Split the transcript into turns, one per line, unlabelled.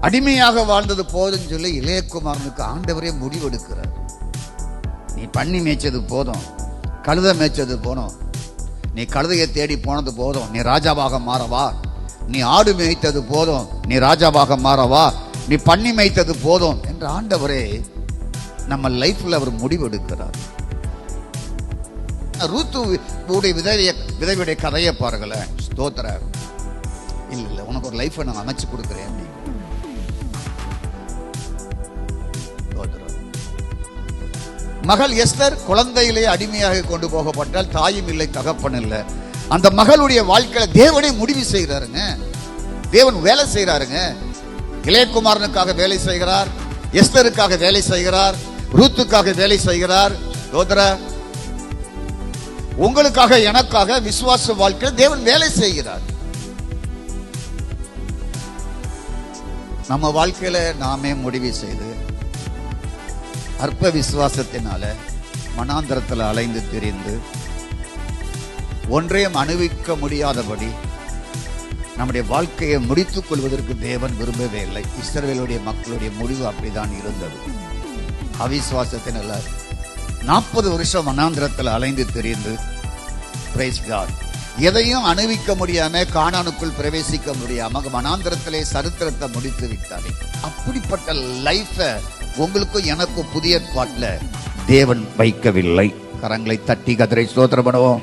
அடிமையாக வாழ்ந்தது போதும்னு சொல்லி இளையகுமாரனுக்கு ஆண்டவரே முடிவெடுக்கிறார். நீ பண்ணி மேய்ச்சது போதும் கழுத மேய்ச்சது போதும். நீ கழுதையை தேடி போனது போதும் நீ ராஜாவாக மாறவா? நீ ஆடு மேய்த்தது போதும் நீ ராஜாவாக மாறவா? நீ பண்ணி மேய்த்தது போதும் என்று ஆண்டவரே நம்ம லைஃப்ல அவர் முடிவெடுக்கிறார். ரூத்து உடைய விதவைய விதவியுடைய கதையை பாருங்களேன். ஸ்தோத்திர. இல்லை இல்லை உனக்கு ஒரு லைஃப்பை நான் அமைச்சு கொடுக்குறேன் மகள் எஸ்தர் குழந்தையிலே அடிமையாக கொண்டு போகப்பட்டால் தாயும் இல்லை தகப்பன் இல்லை. அந்த மகளுடைய வாழ்க்கையில தேவனே முடிவு செய்கிறாருங்க. தேவன் வேலை செய்கிறாருங்க. இளையகுமாரனுக்காக வேலை செய்கிறார் எஸ்தருக்காக வேலை செய்கிறார் ரூத்துக்காக வேலை செய்கிறார். சோதர உங்களுக்காக எனக்காக விசுவாச வாழ்க்கையில் தேவன் வேலை செய்கிறார். நம்ம வாழ்க்கையில நாமே முடிவு செய்து அற்ப விசுவாசத்தினால மனாந்திரத்தில் அலைந்து திரிந்து ஒன்றையும் அணுவிக்க முடியாதபடி நம்முடைய வாழ்க்கையை முடித்துக் கொள்வதற்கு தேவன் விரும்பவே இல்லை. இஸ்ரவேலுடைய மக்களுடைய முடிவு அப்படிதான் இருந்தது. அவிசுவாசத்தினால நாற்பது வருஷம் மனாந்திரத்தில் அலைந்து திரிந்து எதையும் அணுவிக்க முடியாம காணானுக்குள் பிரவேசிக்க முடியாம மனாந்திரத்திலே சரித்திரத்தை முடித்து விட்டாரே. அப்படிப்பட்ட லைஃப உங்களுக்கும் எனக்கும் புதிய பாட்டில் தேவன் வைக்கவில்லை. கரங்களை தட்டி கதிரை ஸ்தோத்திரம் பண்ணுவோம்.